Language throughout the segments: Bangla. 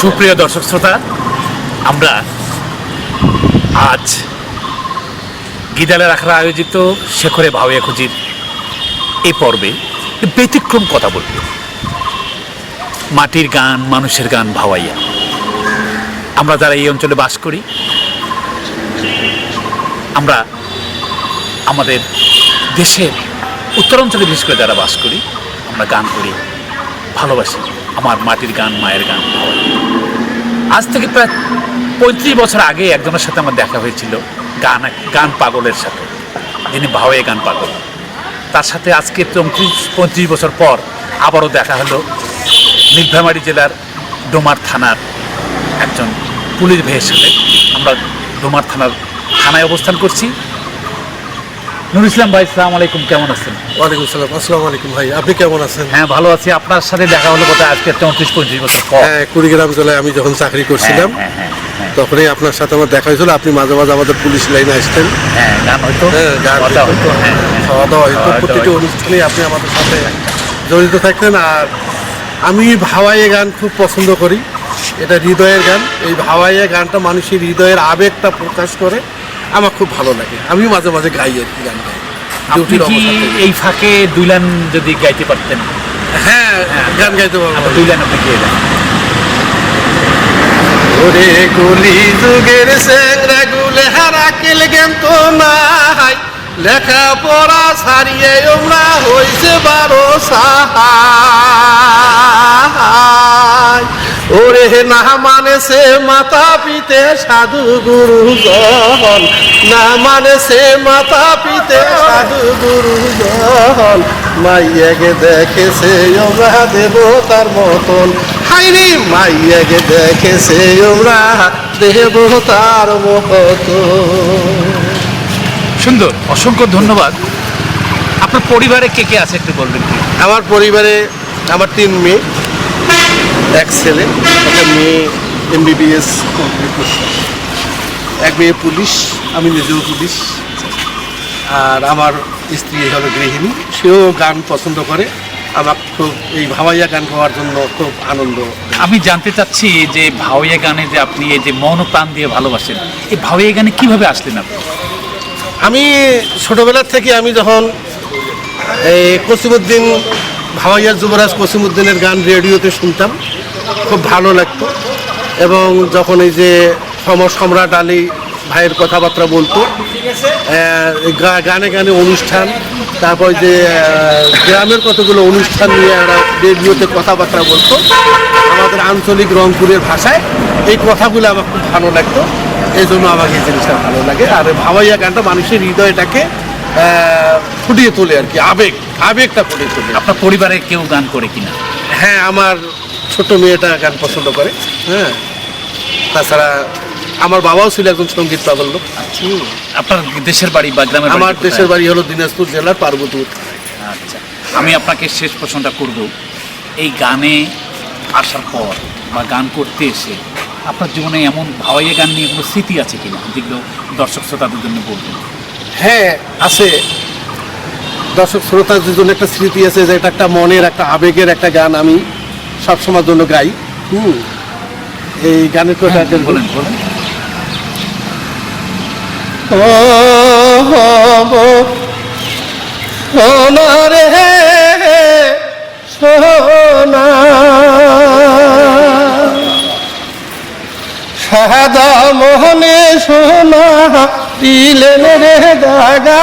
সুপ্রিয় দর্শক শ্রোতা, আমরা আজ গিদালের আখড়া আয়োজিত শেখরে ভাওয়া খুঁজির এই পর্বে ব্যতিক্রম কথা বলব। মাটির গান, মানুষের গান ভাওয়াইয়া। আমরা যারা এই অঞ্চলে বাস করি, আমরা আমাদের দেশের উত্তরাঞ্চলে বিশেষ করে যারা বাস করি, আমরা গান করি, ভালোবাসি। আমার মাটির গান, মায়ের গান ভাওয়াইয়া আজ থেকে প্রায় পঁয়ত্রিশ বছর আগে একজনের সাথে আমার দেখা হয়েছিল, গান গান পাগলের সাথে, যিনি ভাওয়ে গান পাগল। তার সাথে আজকে চৌত্রিশ পঁয়ত্রিশ বছর পর আবারও দেখা হলো নির্ভামারি জেলার ডোমার থানার একজন পুলিশ ভাইয়ের সাথে। আমরা ডোমার থানার থানায় অবস্থান করছি। নুর ইসলাম ভাই সালাম আলাইকুম কেমন আছেন? ওয়ালাইকুম সালাম আসসালামু আলাইকুম ভাই আপনি কেমন আছেন? হ্যাঁ ভালো আছি। আপনার সাথে দেখা হলো বোধহয় আজকে চৌত্রিশ পঁয়ত্রিশ বছর হ্যাঁ কুড়িগ্রাম জেলায় আমি যখন চাকরি করছিলাম হ্যাঁ হ্যাঁ হ্যাঁ তখনই আপনার সাথে আমার দেখা হয়েছিল। আপনি মাঝে মাঝে আমাদের পুলিশ লাইনে আসতেন। হ্যাঁ গান। খাওয়া দাওয়া হইতো প্রতিটি। অনুষ্ঠানে আপনি আমাদের সাথে জড়িত থাকতেন। আর আমি ভাওয়াইয়ে গান খুব পছন্দ করি। এটা হৃদয়ের গান। এই ভাওয়াইয়ে গানটা মানুষের হৃদয়ের আবেগটা প্রকাশ করে। আমার খুব ভালো লাগে। আমি মাঝে মাঝে গাই আর কি গান গাই। আপনি কি এই ফাঁকে দুই লাইন যদি গাইতে পারতেন? হ্যাঁ গান গাইতে পারব। দুই লাইন আপনি গিয়ে ওরে কলি যুগের সেংরা গুলে হারা কেল জ্ঞান তো নাই। লেখা পড়া ছাড়িয়ে আমরা হইছে বারো সাহাই ওরে না মানে সে মাতা পিতে সাধু গুরু জন না মানে সে মাতা পিতে সাধু গুরু জন মাইয়াকে দেখেছে আমরা দেবতার মতন। হাইরে মাইয়াকে দেখেছে আমরা দেবতার মতন। সুন্দর অসংখ্য ধন্যবাদ। আপনার পরিবারে কে কে আছে একটু বলবেন আমার পরিবারে আমার তিন মেয়ে। এক ছেলে একটা মেয়ে এমবিবিএস কমপ্লিট করছে এক মেয়ে পুলিশ আমি নিজেও পুলিশ। আর আমার স্ত্রী হবে গৃহিণী সেও গান পছন্দ করে। আমার খুব এই ভাওয়াইয়া গান গাওয়ার জন্য খুব আনন্দ। আমি জানতে চাচ্ছি যে ভাওয়াইয়া গানে যে আপনি এই যে মন প্রাণ দিয়ে ভালোবাসেন এই ভাওয়াইয়া গানে কীভাবে আসলেন আপনি? আমি ছোটোবেলার থেকে আমি যখন এই কসিমুদ্দিন ভাওয়াইয়া যুবরাজ কসিমুদ্দিনের গান রেডিওতে শুনতাম খুব ভালো লাগতো। এবং যখন এই যে সমর সম্রাট আলী ভাইয়ের কথাবার্তা বলতো গানে গানে অনুষ্ঠান তারপর যে গ্রামের কতগুলো অনুষ্ঠান নিয়ে ওরা রেডিওতে কথাবার্তা বলতো আমাদের আঞ্চলিক রংপুরের ভাষায় এই কথাগুলো আমার খুব ভালো লাগতো। এই জন্য আমাকে এই জিনিসটা ভালো লাগে। আর ভাবাইয়া গানটা মানুষের হৃদয়টাকে ফুটিয়ে তোলে আর কি আবেগ আবেগটা ফুটিয়ে তোলে। আপনার পরিবারে কেউ গান করে কিনা? হ্যাঁ আমার ছোট মেয়েটা গান পছন্দ করে হ্যাঁ। তাছাড়া আমার বাবাও ছিল একজন সংগীত পাগল লোক। আপনার দেশের বাড়ি বা গ্রামের আমার দেশের বাড়ি হলো দিনাজপুর জেলার পার্বতীপুর আচ্ছা আমি আপনাকে শেষ প্রশ্নটা করব। এই গানে আসার পর বা গান করতে এসে আপনার জীবনে এমন ভাওয়াইয়া গান নিয়ে কোনো স্মৃতি আছে কিনা যেগুলো দর্শক শ্রোতাদের জন্য বলবেন? হ্যাঁ আছে। দর্শক শ্রোতার জন্য একটা স্মৃতি আছে যে এটা একটা মনের একটা আবেগের একটা গান আমি সবসময়ের জন্য গাই হুম। এই গানের কথা হ্যাঁ, বলেন বলেন। সোনা রে সোনা। সাদা মোহনে সোনা দিলেন রে দাগা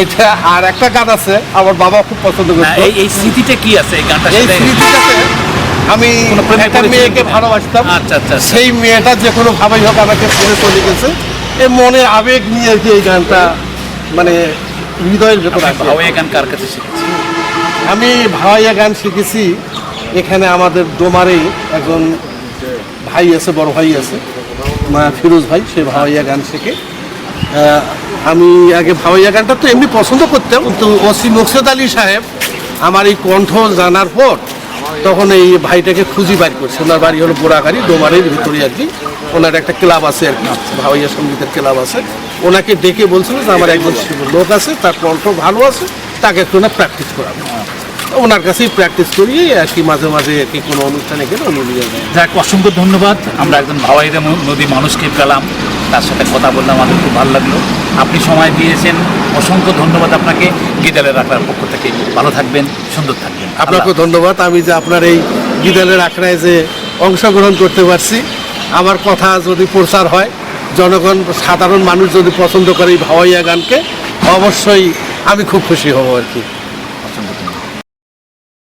এইটা আর একটা গান আছে আমার বাবা খুব পছন্দ না, করতো। এই স্মৃতিটা কি আছে এই গানটার এই স্মৃতিটাতে আমি একটা মেয়েকে ভালোবাসতাম। আচ্ছা, আচ্ছা, আচ্ছা। সেই মেয়েটা যে কোনো ভাবেই হোক আমাকে ছেড়ে চলে গেছে। এই মনের আবেগ নিয়ে আর কি এই গানটা মানে হৃদয়ের ভেতর আছে। ভাওয়াইয়া গান কার কাছে শিখেছেন? আমি ভাওয়াইয়া গান শিখেছি এখানে আমাদের ডোমারে একজন ভাই আছে বড় ভাই আছে আহ, ফিরোজ ভাই সে ভাওয়াইয়া গান শেখে। আমি আগে ভাওয়াইয়া গানটা তো এমনি পছন্দ করতাম। কিন্তু ওসি মুকসেদ আলী সাহেব আমার এই কণ্ঠ জানার পর তখন এই ভাইটাকে খুঁজি বার করছে। ওনার বাড়ি হলো বোড়াগাড়ি ডোমারের ভিতরে আর কি। ওনার একটা ক্লাব আছে আর কি ভাওয়াইয়া সঙ্গীতের ক্লাব আছে। ওনাকে ডেকে বলছিল যে আমার একজন লোক আছে, তার কণ্ঠ ভালো আছে, তাকে একটু না প্র্যাকটিস করাবো। ওনার কাছেই প্র্যাকটিস করিয়ে আর কি মাঝে মাঝে আর কি কোনো অনুষ্ঠানে গেলে উনি যাক, অসংখ্য ধন্যবাদ। আমরা একজন ভাওয়াইদের নদী মানুষকে পেলাম। তার সাথে কথা বললাম আমাদের খুব ভালো লাগল। আপনি সময় দিয়েছেন অসংখ্য ধন্যবাদ আপনাকে। গিদালে আখড়ার পক্ষ থেকে। ভালো থাকবেন সুন্দর থাকবেন। আপনাকে ধন্যবাদ। আমি যে আপনার এই গিদালের আখড়ায় যে অংশগ্রহণ করতে পারছি আমার কথা যদি প্রচার হয় জনগণ সাধারণ মানুষ যদি পছন্দ করে এই ভাওয়াইয়া গানকে অবশ্যই আমি খুব খুশি হব আর কি।